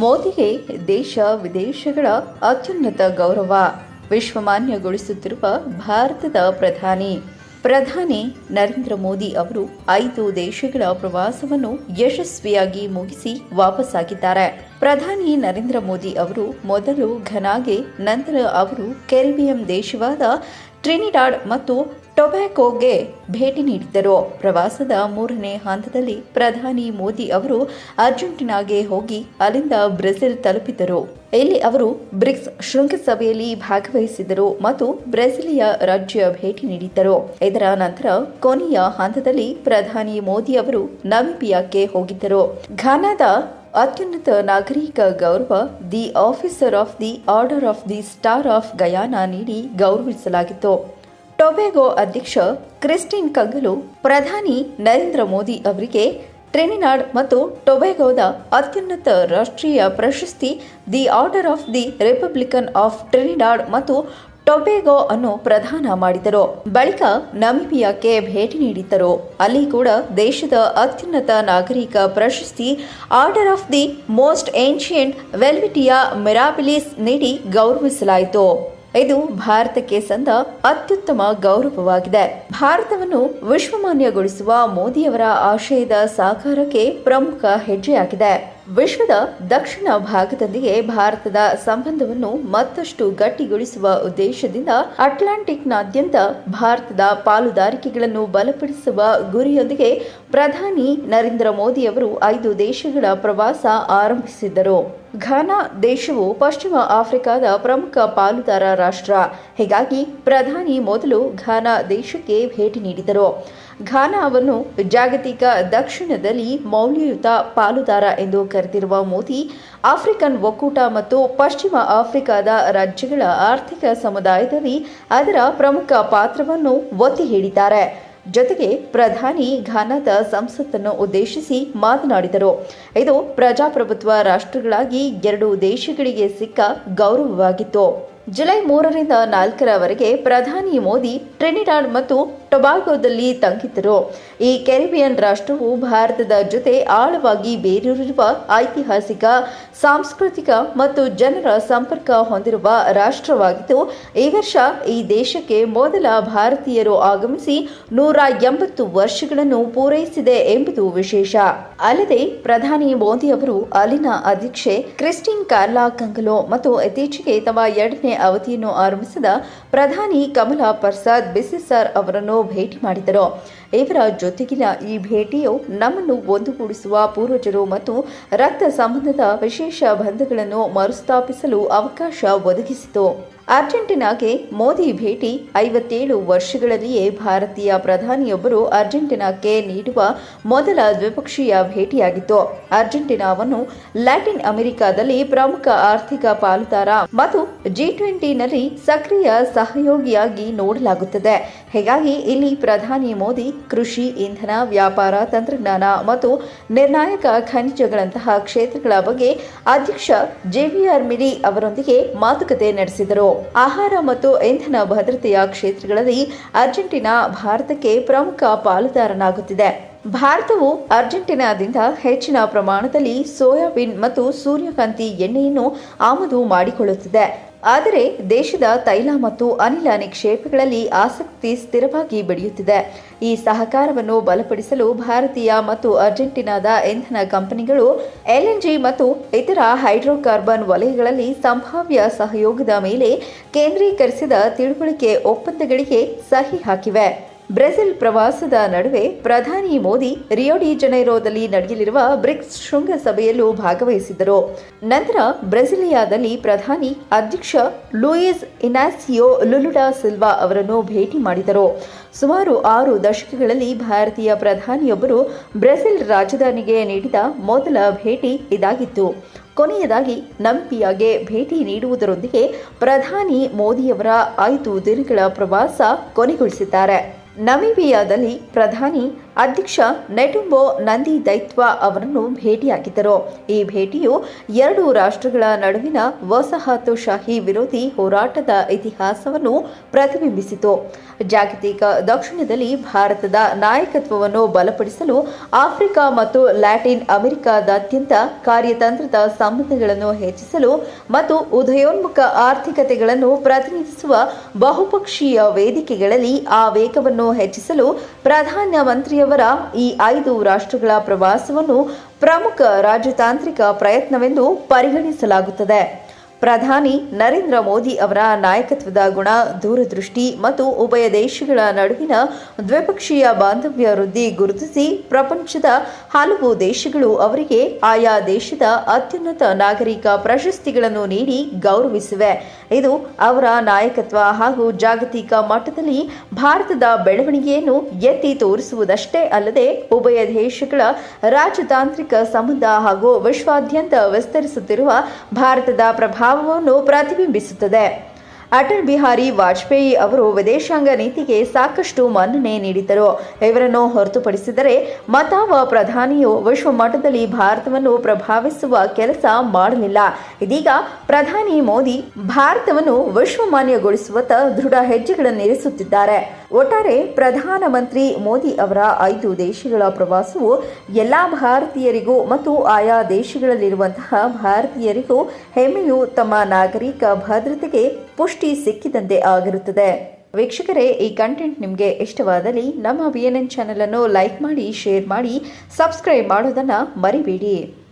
ಮೋದಿಗೆ ದೇಶ, ವಿದೇಶಗಳ ಅತ್ಯುನ್ನತ ಗೌರವ ವಿಶ್ವಮಾನ್ಯಗೊಳಿಸುತ್ತಿರುವ ಭಾರತದ ಪ್ರಧಾನಿ. ಪ್ರಧಾನಿ ನರೇಂದ್ರ ಮೋದಿ ಅವರು ಐದು ದೇಶಗಳ ಪ್ರವಾಸವನ್ನು ಯಶಸ್ವಿಯಾಗಿ ಮುಗಿಸಿ ವಾಪಸ್ಸಾಗಿದ್ದಾರೆ ಪ್ರಧಾನಿ ನರೇಂದ್ರ ಮೋದಿ ಅವರು ಮೊದಲು ಘನಾಗೆ, ನಂತರ ಅವರು ಕೆರಿಬಿಯಂ ದೇಶವಾದ ಟ್ರಿನಿಡಾಡ್ ಮತ್ತು ಟೊಬ್ಯಾಕೋಗೆ ಭೇಟಿ ನೀಡಿದ್ದರು. ಪ್ರವಾಸದ ಮೂರನೇ ಹಂತದಲ್ಲಿ ಪ್ರಧಾನಿ ಮೋದಿ ಅವರು ಅರ್ಜೆಂಟೀನಾಗೆ ಹೋಗಿ ಅಲ್ಲಿಂದ ಬ್ರೆಜಿಲ್ ತಲುಪಿದರು ಇಲ್ಲಿ ಅವರು ಬ್ರಿಕ್ಸ್ ಶೃಂಗಸಭೆಯಲ್ಲಿ ಭಾಗವಹಿಸಿದರು ಮತ್ತು ಬ್ರೆಜಿಲಿಯ ರಾಜ್ಯ ಭೇಟಿ ನೀಡಿದ್ದರು. ಇದರ ನಂತರ ಕೊನೆಯ ಹಂತದಲ್ಲಿ ಪ್ರಧಾನಿ ಮೋದಿ ಅವರು ನಮಿಬಿಯಾಕ್ಕೆ ಹೋಗಿದ್ದರು. ಘಾನಾದ ಅತ್ಯುನ್ನತ ನಾಗರಿಕ ಗೌರವ, the officer of the order of the star of Guyana ನೀಡಿ ಗೌರವಿಸಲಾಗಿತ್ತು. ಟೊಬ್ಯಾಗೊ ಅಧ್ಯಕ್ಷ ಕ್ರಿಸ್ಟಿನ್ ಕಂಗಲು ಪ್ರಧಾನಿ ನರೇಂದ್ರ ಮೋದಿ ಅವರಿಗೆ ಟ್ರೆನಿನಾಡ್ ಮತ್ತು ಟೊಬೆಗೋದ ಅತ್ಯುನ್ನತ ರಾಷ್ಟ್ರೀಯ ಪ್ರಶಸ್ತಿ the order of the republican of Trinidad ಮತ್ತು ಟೊಬೆಗೊ ಅನ್ನು ಪ್ರದಾನ ಮಾಡಿದರು. ಬಳಿಕ ನಮಿಬಿಯಾಕ್ಕೆ ಭೇಟಿ ನೀಡಿದ್ದರು. ಅಲ್ಲಿ ಕೂಡ ದೇಶದ ಅತ್ಯುನ್ನತ ನಾಗರಿಕ ಪ್ರಶಸ್ತಿ order of the most ancient Welwitschia Mirabilis ನೀಡಿ ಗೌರವಿಸಲಾಯಿತು. ಇದು ಭಾರತಕ್ಕೆ ಸಂದ ಅತ್ಯುತ್ತಮ ಗೌರವವಾಗಿದೆ. ಭಾರತವನ್ನು ವಿಶ್ವಮಾನ್ಯಗೊಳಿಸುವ ಮೋದಿಯವರ ಆಶಯದ ಸಾಕಾರಕ್ಕೆ ಪ್ರಮುಖ ಹೆಜ್ಜೆಯಾಗಿದೆ. ವಿಶ್ವದ ದಕ್ಷಿಣ ಭಾಗದೊಂದಿಗೆ ಭಾರತದ ಸಂಬಂಧವನ್ನು ಮತ್ತಷ್ಟು ಗಟ್ಟಿಗೊಳಿಸುವ ಉದ್ದೇಶದಿಂದ ಅಟ್ಲಾಂಟಿಕ್ನಾದ್ಯಂತ ಭಾರತದ ಪಾಲುದಾರಿಕೆಗಳನ್ನು ಬಲಪಡಿಸುವ ಗುರಿಯೊಂದಿಗೆ ಪ್ರಧಾನಿ ನರೇಂದ್ರ ಮೋದಿ ಅವರು ಐದು ದೇಶಗಳ ಪ್ರವಾಸ ಆರಂಭಿಸಿದ್ದರು. ಘಾನಾ ದೇಶವು ಪಶ್ಚಿಮ ಆಫ್ರಿಕಾದ ಪ್ರಮುಖ ಪಾಲುದಾರ ರಾಷ್ಟ್ರ. ಹೀಗಾಗಿ ಪ್ರಧಾನಿ ಮೊದಲು ಘಾನಾ ದೇಶಕ್ಕೆ ಭೇಟಿ ನೀಡಿದರು. ಘಾನಾವನ್ನು ಜಾಗತಿಕ ದಕ್ಷಿಣದಲ್ಲಿ ಮೌಲ್ಯಯುತ ಪಾಲುದಾರ ಎಂದು ಕರೆದಿರುವ ಮೋದಿ, ಆಫ್ರಿಕನ್ ಒಕ್ಕೂಟ ಮತ್ತು ಪಶ್ಚಿಮ ಆಫ್ರಿಕಾದ ರಾಜ್ಯಗಳ ಆರ್ಥಿಕ ಸಮುದಾಯದಲ್ಲಿ ಅದರ ಪ್ರಮುಖ ಪಾತ್ರವನ್ನು ಒತ್ತಿ ಹೇಳಿದ್ದಾರೆ. ಜೊತೆಗೆ ಪ್ರಧಾನಿ ಘಾನಾದ ಸಂಸತ್ತನ್ನು ಉದ್ದೇಶಿಸಿ ಮಾತನಾಡಿದರು. ಇದು ಪ್ರಜಾಪ್ರಭುತ್ವ ರಾಷ್ಟ್ರಗಳಾಗಿ ಎರಡು ದೇಶಗಳಿಗೆ ಸಿಕ್ಕ ಗೌರವವಾಗಿತ್ತು. ಜುಲೈ ಮೂರರಿಂದ ನಾಲ್ಕರವರೆಗೆ ಪ್ರಧಾನಿ ಮೋದಿ, ಟ್ರಿನಿಡಾಡ್ ಮತ್ತು ಟೊಬಾಗೊದಲ್ಲಿ ತಂಗಿದ್ದರು. ಈ ಕೆರಿಬಿಯನ್ ರಾಷ್ಟ್ರವು ಭಾರತದ ಜೊತೆ ಆಳವಾಗಿ ಬೇರೂರಿರುವ ಐತಿಹಾಸಿಕ, ಸಾಂಸ್ಕೃತಿಕ ಮತ್ತು ಜನರ ಸಂಪರ್ಕ ಹೊಂದಿರುವ ರಾಷ್ಟ್ರವಾಗಿದ್ದು, ಈ ವರ್ಷ ಈ ದೇಶಕ್ಕೆ ಮೊದಲ ಭಾರತೀಯರು ಆಗಮಿಸಿ ನೂರ ಎಂಬತ್ತು ವರ್ಷಗಳನ್ನು ಪೂರೈಸಿದೆ ಎಂಬುದು ವಿಶೇಷ. ಅಲ್ಲದೆ, ಪ್ರಧಾನಿ ಮೋದಿ ಅವರು ಅಲ್ಲಿನ ಅಧ್ಯಕ್ಷೆ ಕ್ರಿಸ್ಟಿನ್ ಕಾರ್ಲಾ ಕಂಗಲೋ ಮತ್ತು ಇತ್ತೀಚೆಗೆ ತಮ್ಮ ಎರಡನೇ ಅವಧಿಯನ್ನು ಆರಂಭಿಸಿದ ಪ್ರಧಾನಿ ಕಮಲಾ ಪ್ರಸಾದ್ ಬಿಸಿಸಾರ್ ಅವರನ್ನು ಭೇಟಿ ಮಾಡಿದರು. ಇವರ ಜೊತೆಗಿನ ಈ ಭೇಟಿಯು ನಮ್ಮನ್ನು ಒಂದುಗೂಡಿಸುವ ಪೂರ್ವಜರು ಮತ್ತು ರಕ್ತ ಸಂಬಂಧದ ವಿಶೇಷ ಬಂಧಗಳನ್ನು ಮರುಸ್ಥಾಪಿಸಲು ಅವಕಾಶ ಒದಗಿಸಿತು. ಅರ್ಜೆಂಟೀನಾಗೆ ಮೋದಿ ಭೇಟಿ. ಐವತ್ತೇಳು ವರ್ಷಗಳಲ್ಲಿಯೇ ಭಾರತೀಯ ಪ್ರಧಾನಿಯೊಬ್ಬರು ಅರ್ಜೆಂಟೀನಾಕ್ಕೆ ನೀಡುವ ಮೊದಲ ದ್ವಿಪಕ್ಷೀಯ ಭೇಟಿಯಾಗಿತ್ತು. ಅರ್ಜೆಂಟೀನಾವನ್ನು ಲ್ಯಾಟಿನ್ ಅಮೆರಿಕಾದಲ್ಲಿ ಪ್ರಮುಖ ಆರ್ಥಿಕ ಪಾಲುದಾರ ಮತ್ತು ಜಿ ಟ್ವೆಂಟಿನಲ್ಲಿ ಸಕ್ರಿಯ ಸಹಯೋಗಿಯಾಗಿ ನೋಡಲಾಗುತ್ತದೆ. ಹೀಗಾಗಿ ಇಲ್ಲಿ ಪ್ರಧಾನಿ ಮೋದಿ ಕೃಷಿ, ಇಂಧನ, ವ್ಯಾಪಾರ, ತಂತ್ರಜ್ಞಾನ ಮತ್ತು ನಿರ್ಣಾಯಕ ಖನಿಜಗಳಂತಹ ಕ್ಷೇತ್ರಗಳ ಬಗ್ಗೆ ಅಧ್ಯಕ್ಷ ಜೆವಿಆರ್ ಮಿರಿ ಅವರೊಂದಿಗೆ ಮಾತುಕತೆ ನಡೆಸಿದರು. ಆಹಾರ ಮತ್ತು ಇಂಧನ ಭದ್ರತೆಯ ಕ್ಷೇತ್ರಗಳಲ್ಲಿ ಅರ್ಜೆಂಟೀನಾ ಭಾರತಕ್ಕೆ ಪ್ರಮುಖ ಪಾಲುದಾರನಾಗುತ್ತಿದೆ. ಭಾರತವು ಅರ್ಜೆಂಟೀನಾದಿಂದ ಹೆಚ್ಚಿನ ಪ್ರಮಾಣದಲ್ಲಿ ಸೋಯಾಬೀನ್ ಮತ್ತು ಸೂರ್ಯಕಾಂತಿ ಎಣ್ಣೆಯನ್ನು ಆಮದು ಮಾಡಿಕೊಳ್ಳುತ್ತಿದೆ. ಆದರೆ ದೇಶದ ತೈಲ ಮತ್ತು ಅನಿಲ ನಿಕ್ಷೇಪಗಳಲ್ಲಿ ಆಸಕ್ತಿ ಸ್ಥಿರವಾಗಿ ಬೆಳೆಯುತ್ತಿದೆ. ಈ ಸಹಕಾರವನ್ನು ಬಲಪಡಿಸಲು ಭಾರತೀಯ ಮತ್ತು ಅರ್ಜೆಂಟೀನಾದ ಇಂಧನ ಕಂಪನಿಗಳು ಎಲ್ಎನ್ಜಿ ಮತ್ತು ಇತರ ಹೈಡ್ರೋಕಾರ್ಬನ್ ವಲಯಗಳಲ್ಲಿ ಸಂಭಾವ್ಯ ಸಹಯೋಗದ ಮೇಲೆ ಕೇಂದ್ರೀಕರಿಸಿದ ತಿಳುವಳಿಕೆ ಒಪ್ಪಂದಗಳಿಗೆ ಸಹಿ ಹಾಕಿವೆ. ಬ್ರೆಜಿಲ್ ಪ್ರವಾಸದ ನಡುವೆ ಪ್ರಧಾನಿ ಮೋದಿ ರಿಯೋ ಡಿ ಜನೈರೋದಲ್ಲಿ ನಡೆಯಲಿರುವ ಬ್ರಿಕ್ಸ್ ಶೃಂಗಸಭೆಯಲ್ಲೂ ಭಾಗವಹಿಸಿದರು ನಂತರ ಬ್ರೆಜಿಲಿಯಾದಲ್ಲಿ ಪ್ರಧಾನಿ ಅಧ್ಯಕ್ಷ ಲೂಯಿಸ್ ಇನಾಸಿಯೋ ಲುಲುಡಾ ಸಿಲ್ವಾ ಅವರನ್ನು ಭೇಟಿ ಮಾಡಿದರು. ಸುಮಾರು ಆರು ದಶಕಗಳಲ್ಲಿ ಭಾರತೀಯ ಪ್ರಧಾನಿಯೊಬ್ಬರು ಬ್ರೆಜಿಲ್ ರಾಜಧಾನಿಗೆ ನೀಡಿದ ಮೊದಲ ಭೇಟಿ ಇದಾಗಿತ್ತು. ಕೊನೆಯದಾಗಿ ನಂಪಿಯಾಗೆ ಭೇಟಿ ನೀಡುವುದರೊಂದಿಗೆ ಪ್ರಧಾನಿ ಮೋದಿಯವರ ಐದು ದಿನಗಳ ಪ್ರವಾಸ ಕೊನೆಗೊಳಿಸಿದ್ದಾರೆ. ನಮಿಬಿಯಾದಲ್ಲಿ ಪ್ರಧಾನಿ ಅಧ್ಯಕ್ಷ ನೆಟುಂಬೋ ನಂದಿ ದೈತ್ವ ಅವರನ್ನು ಭೇಟಿಯಾಗಿದ್ದರು. ಈ ಭೇಟಿಯು ಎರಡು ರಾಷ್ಟ್ರಗಳ ನಡುವಿನ ವಸಾಹತುಶಾಹಿ ವಿರೋಧಿ ಹೋರಾಟದ ಇತಿಹಾಸವನ್ನು ಪ್ರತಿಬಿಂಬಿಸಿತು. ಜಾಗತಿಕ ದಕ್ಷಿಣದಲ್ಲಿ ಭಾರತದ ನಾಯಕತ್ವವನ್ನು ಬಲಪಡಿಸಲು ಆಫ್ರಿಕಾ ಮತ್ತು ಲ್ಯಾಟಿನ್ ಅಮೆರಿಕಾದಾದ್ಯಂತ ಕಾರ್ಯತಂತ್ರದ ಸಂಬಂಧಗಳನ್ನು ಹೆಚ್ಚಿಸಲು ಮತ್ತು ಉದಯೋನ್ಮುಖ ಆರ್ಥಿಕತೆಗಳನ್ನು ಪ್ರತಿನಿಧಿಸುವ ಬಹುಪಕ್ಷೀಯ ವೇದಿಕೆಗಳಲ್ಲಿ ಆ ವೇಗವನ್ನು ಹೆಚ್ಚಿಸಲು ಪ್ರಧಾನಮಂತ್ರಿಯವರ ಈ ಐದು ರಾಷ್ಟ್ರಗಳ ಪ್ರವಾಸವನ್ನು ಪ್ರಮುಖ ರಾಜತಾಂತ್ರಿಕ ಪ್ರಯತ್ನವೆಂದು ಪರಿಗಣಿಸಲಾಗುತ್ತದೆ. ಪ್ರಧಾನಿ ನರೇಂದ್ರ ಮೋದಿ ಅವರ ನಾಯಕತ್ವದ ಗುಣ, ದೂರದೃಷ್ಟಿ ಮತ್ತು ಉಭಯ ದೇಶಗಳ ನಡುವಿನ ದ್ವಿಪಕ್ಷೀಯ ಬಾಂಧವ್ಯ ವೃದ್ಧಿ ಗುರುತಿಸಿ ಪ್ರಪಂಚದ ಹಲವು ದೇಶಗಳು ಅವರಿಗೆ ಆಯಾ ದೇಶದ ಅತ್ಯುನ್ನತ ನಾಗರಿಕ ಪ್ರಶಸ್ತಿಗಳನ್ನು ನೀಡಿ ಗೌರವಿಸಿವೆ. ಇದು ಅವರ ನಾಯಕತ್ವ ಹಾಗೂ ಜಾಗತಿಕ ಮಟ್ಟದಲ್ಲಿ ಭಾರತದ ಬೆಳವಣಿಗೆಯನ್ನು ಎತ್ತಿ ತೋರಿಸುವುದಷ್ಟೇ ಅಲ್ಲದೆ ಉಭಯ ದೇಶಗಳ ರಾಜತಾಂತ್ರಿಕ ಸಂಬಂಧ ಹಾಗೂ ವಿಶ್ವಾದ್ಯಂತ ವಿಸ್ತರಿಸುತ್ತಿರುವ ಭಾರತದ ಪ್ರಭಾವವನ್ನು ಪ್ರತಿಬಿಂಬಿಸುತ್ತದೆ. ಅಟಲ್ ಬಿಹಾರಿ ವಾಜಪೇಯಿ ಅವರು ವಿದೇಶಾಂಗ ನೀತಿಗೆ ಸಾಕಷ್ಟು ಮನ್ನಣೆ ನೀಡಿದ್ದರು. ಇವರನ್ನು ಹೊರತುಪಡಿಸಿದರೆ ಮತಾವ ಪ್ರಧಾನಿಯು ವಿಶ್ವ ಮಟ್ಟದಲ್ಲಿ ಭಾರತವನ್ನು ಪ್ರಭಾವಿಸುವ ಕೆಲಸ ಮಾಡಲಿಲ್ಲ. ಇದೀಗ ಪ್ರಧಾನಿ ಮೋದಿ ಭಾರತವನ್ನು ವಿಶ್ವಮಾನ್ಯಗೊಳಿಸುವತ್ತ ದೃಢ ಹೆಜ್ಜೆಗಳನ್ನಿರಿಸುತ್ತಿದ್ದಾರೆ ಒಟ್ಟಾರೆ ಪ್ರಧಾನಮಂತ್ರಿ ಮೋದಿ ಅವರ ಐದು ದೇಶಗಳ ಪ್ರವಾಸವು ಎಲ್ಲ ಭಾರತೀಯರಿಗೂ ಮತ್ತು ಆಯಾ ದೇಶಗಳಲ್ಲಿರುವಂತಹ ಭಾರತೀಯರಿಗೂ ಹೆಮ್ಮೆಯು ತಮ್ಮ ನಾಗರಿಕ ಭದ್ರತೆಗೆ ಪುಷ್ಟಿ ಸಿಕ್ಕಿದಂತೆ ಆಗಿರುತ್ತದೆ. ವೀಕ್ಷಕರೇ, ಈ ಕಂಟೆಂಟ್ ನಿಮಗೆ ಇಷ್ಟವಾದಲ್ಲಿ ನಮ್ಮ ಬಿ ಎನ್ ಎನ್ ಚಾನಲನ್ನು ಲೈಕ್ ಮಾಡಿ ಶೇರ್ ಮಾಡಿ ಸಬ್ಸ್ಕ್ರೈಬ್ ಮಾಡೋದನ್ನು ಮರಿಬೇಡಿ.